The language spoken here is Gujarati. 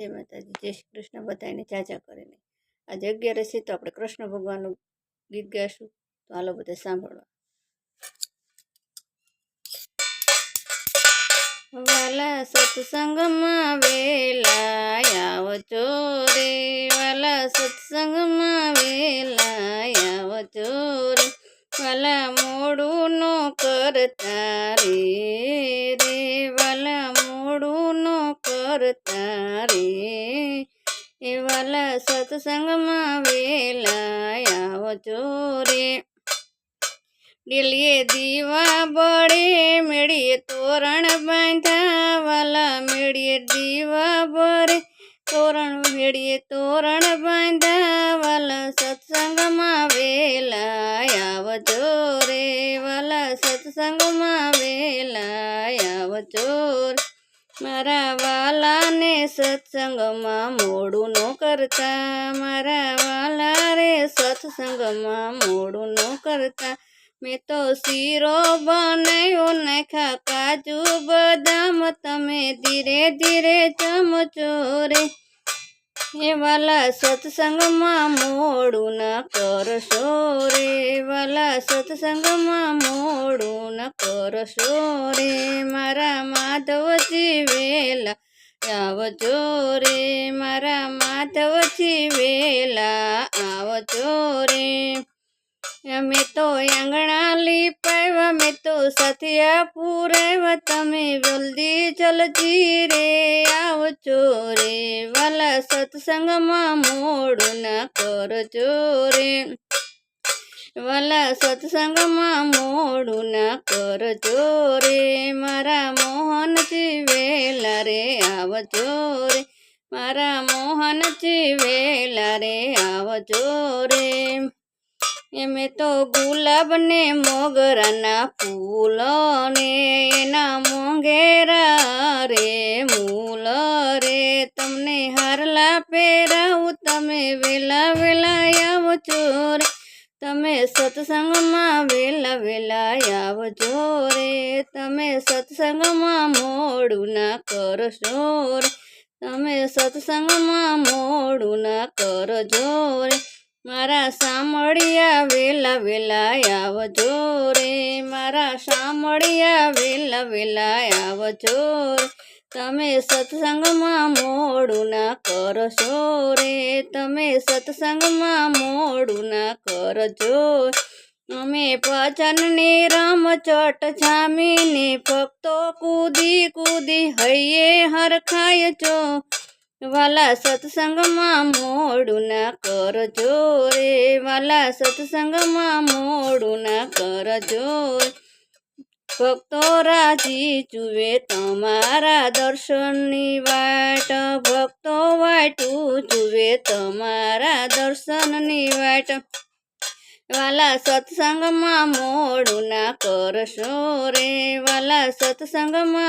જય માતાજી, જય શ્રી કૃષ્ણ બધાને જાજા કરીને. આજે અગિયારસ છે તો આપણે કૃષ્ણ ભગવાનનું ગીત ગાઈશું. તો હાલો બધા સાંભળવા. વાલા સત્સંગમાં વેલા આવજો ચોરે વાલા સત્સંગમાં વેલા આવજો ચોરે વાલા મોડું નો કરતા કરતા રે એ વાલા સત્સંગમાં વેલા આવજો રે ડીલીએ દીવા બળે, મેળીએ તોરણ બાંધા. વાલા મેળીએ દીવા બળે, તોરણ મેળીએ તોરણ બાંધા. વાલા સત્સંગમાં વેલા આવજો રે વાલા સત્સંગમાં વેલા આવજો રે મારા વાલાને સત્સંગમાં મોડું ન કરતા. મારા વાલા રે સત્સંગમાં મોડું ન કરતા. મેં તો શીરો બનાવ્યો નાખા કાજુ બદામ તમે ધીરે ધીરે ચમચો રે. એ વાલા સત્સંગમાં મોડું ના કરશો રે. વાલા સત્સંગમાં મોડું કરશો રે મારા માધવજી વેલા. આવજો રે મારા માધવજી વેલા. આવજો રે. અમે તો આંગણા લીપાવ્યા મેં તો સાથિયા પુરાવ્યા તમે જલ્દી જલ્દી રે, આવજો રે. વાલા સત્સંગમાં મોડું ના કરજો રે. વાલા સત્સંગમાં મોડું ના કરજો રે. મારા મોહનજી વેલા રે આવજો રે. મારા મોહનજી વેલા રે આવજો રે. એમે તો ગુલાબ ને મોગરાના ફૂલ ને એના મોંઘેરા રે મૂલ રે. તમને હારલા પહેરાવું, તમે વેલા વેલા આવજો રે. તમે સત્સંગમાં વેલા વેલા આવજો રે. તમે સત્સંગમાં મોડું ના કરશો રે. તમે સત્સંગમાં મોડું ના કરજો રે. મારા સામળિયા વેલા વેલા આવજો રે. મારા સામળિયા વેલા વેલા આવજો રે. તમે સત્સંગમાં મોડું ના કરશો રે. તમે સત્સંગમાં મોડું ના કરજો અમે ભજનની રમચટ જામીને ભક્તો કૂદી કૂદી હૈયે હરખાય છો. વાલા સત્સંગમાં મોડું ના કરજો રે. વાલા સત્સંગમાં મોડું ના કરજો ભક્તો રાજી જુએ તમારા દર્શનની વાટ. ભક્તો વાટું જુએ તમારા દર્શનની વાટ. વાલા સત્સંગમાં મોડું ના કરશો રે. વાલા સત્સંગમાં